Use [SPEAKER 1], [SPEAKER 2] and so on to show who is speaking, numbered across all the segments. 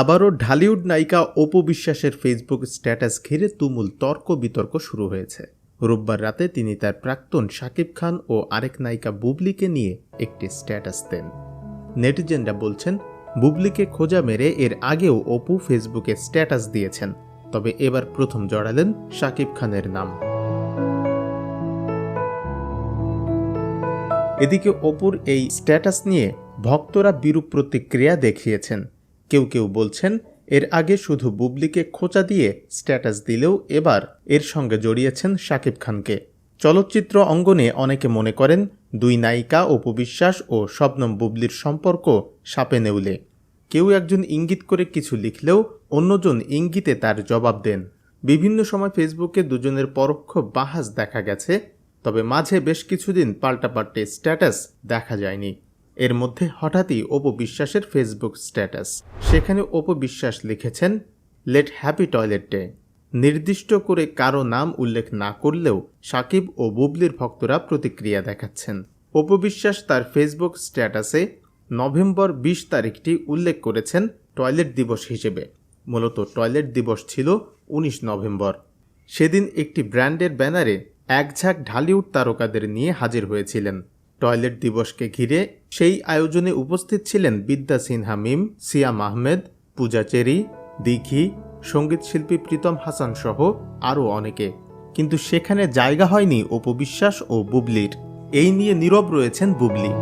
[SPEAKER 1] আবারও ঢালিউড নায়িকা অপু বিশ্বাসের ফেসবুক স্ট্যাটাস ঘিরে তুমুল তর্ক বিতর্ক শুরু হয়েছে। রোববার রাতে তিনি তার প্রাক্তন শাকিব খান ও আরেক নায়িকা বুবলিকে নিয়ে একটি স্ট্যাটাস দেন। নেটিজেনরা বলছেন, বুবলিকে খোঁজা মেরে এর আগেও অপু ফেসবুকে স্ট্যাটাস দিয়েছেন, তবে এবার প্রথম জড়ালেন শাকিব খানের নাম। এদিকে অপুর এই স্ট্যাটাস নিয়ে ভক্তরা বিরূপ প্রতিক্রিয়া দেখিয়েছেন। কেউ কেউ বলছেন, এর আগে শুধু বুবলিকে খোঁচা দিয়ে স্ট্যাটাস দিলেও এবার এর সঙ্গে জড়িয়েছেন শাকিব খানকে। চলচ্চিত্র অঙ্গনে অনেকে মনে করেন, দুই নায়িকা, অপু বিশ্বাস ও শবনম বুবলির সম্পর্ক সাপে নেউলে। কেউ একজন ইঙ্গিত করে কিছু লিখলেও অন্যজন ইঙ্গিতে তার জবাব দেন। বিভিন্ন সময় ফেসবুকে দুজনের পরোক্ষ বাহাস দেখা গেছে, তবে মাঝে বেশ কিছুদিন পাল্টাপাল্টে স্ট্যাটাস দেখা যায়নি। এর মধ্যে হঠাৎই অপু বিশ্বাসের ফেসবুক স্ট্যাটাস। সেখানে অপু বিশ্বাস লিখেছেন, লেট হ্যাপি টয়লেট। ডে নির্দিষ্ট করে কারও নাম উল্লেখ না করলেও সাকিব ও বুবলির ভক্তরা প্রতিক্রিয়া দেখাচ্ছেন। অপু বিশ্বাস তার ফেসবুক স্ট্যাটাসে নভেম্বর বিশ তারিখটি উল্লেখ করেছেন টয়লেট দিবস হিসেবে। মূলত টয়লেট দিবস ছিল উনিশ নভেম্বর। সেদিন একটি ব্র্যান্ডের ব্যানারে এক ঝাঁক ঢালিউড তারকাদের নিয়ে হাজির হয়েছিলেন। টয়লেট দিবসকে ঘিরে সেই আয়োজনে উপস্থিত ছিলেন বিদ্যা সিনহা মিম সিয়াম আহমেদ পূজা চেরি দিঘি সংগীত শিল্পী প্রীতম হাসান সহ আরও অনেকে। কিন্তু সেখানে জায়গা হয়নি অপবিশ্বাস ও বুবলির। এই নিয়ে নীরব রয়েছেন বুবলি।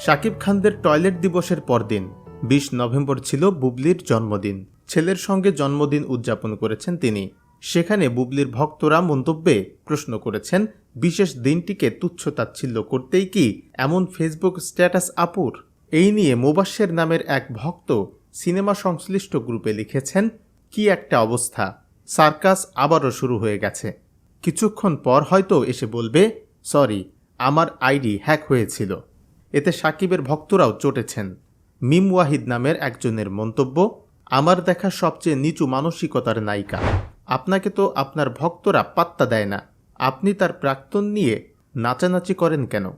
[SPEAKER 1] শাকিব খানদের টয়লেট দিবসের পরদিন বিশ নভেম্বর ছিল বুবলির জন্মদিন। ছেলের সঙ্গে জন্মদিন উদযাপন করেছেন তিনি। সেখানে বুবলির ভক্তরা মন্তব্যে প্রশ্ন করেছেন, বিশেষ দিনটিকে তুচ্ছ তাচ্ছিল্য করতেই কি এমন ফেসবুক স্ট্যাটাস আপুর? এই নিয়ে মোবাশ্বের নামের এক ভক্ত সিনেমা সংশ্লিষ্ট গ্রুপে লিখেছেন, কি একটা অবস্থা। সার্কাস আবারও শুরু হয়ে গেছে। কিছুক্ষণ পর হয়তো এসে বলবে, সরি, আমার আইডি হ্যাক হয়েছিল। এতে সাকিবের ভক্তরাও চটেছেন। মিম ওয়াহিদ নামের একজনের মন্তব্য, আমার দেখা সবচেয়ে নিচু মানসিকতার নায়িকা। আপনাকে তো আপনার ভক্তরা পাত্তা দেয় না। আপনি তার প্রাক্তন নিয়ে নাচানাচি করেন কেন?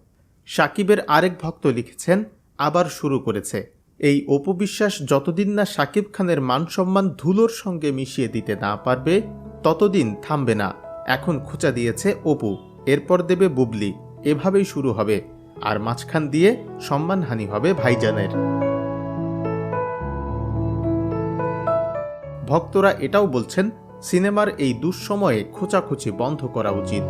[SPEAKER 1] সাকিবের আরেক ভক্ত লিখেছেন, আবার শুরু করেছে। এই অপবিশ্বাস যতদিন না সাকিব খানের মান সম্মান ধুলোর সঙ্গে মিশিয়ে দিতে না পারবে, ততদিন থামবে না। এখন খোঁচা দিয়েছে অপু। এরপর দেবে বুবলি। এভাবেই শুরু হবে। আর মাঝখান দিয়ে সম্মানহানি হবে ভাইজানের। ভক্তরা এটাও বলছেন সিনেমার এই দুঃসময়ে খোঁচাখুচি বন্ধ করা উচিত।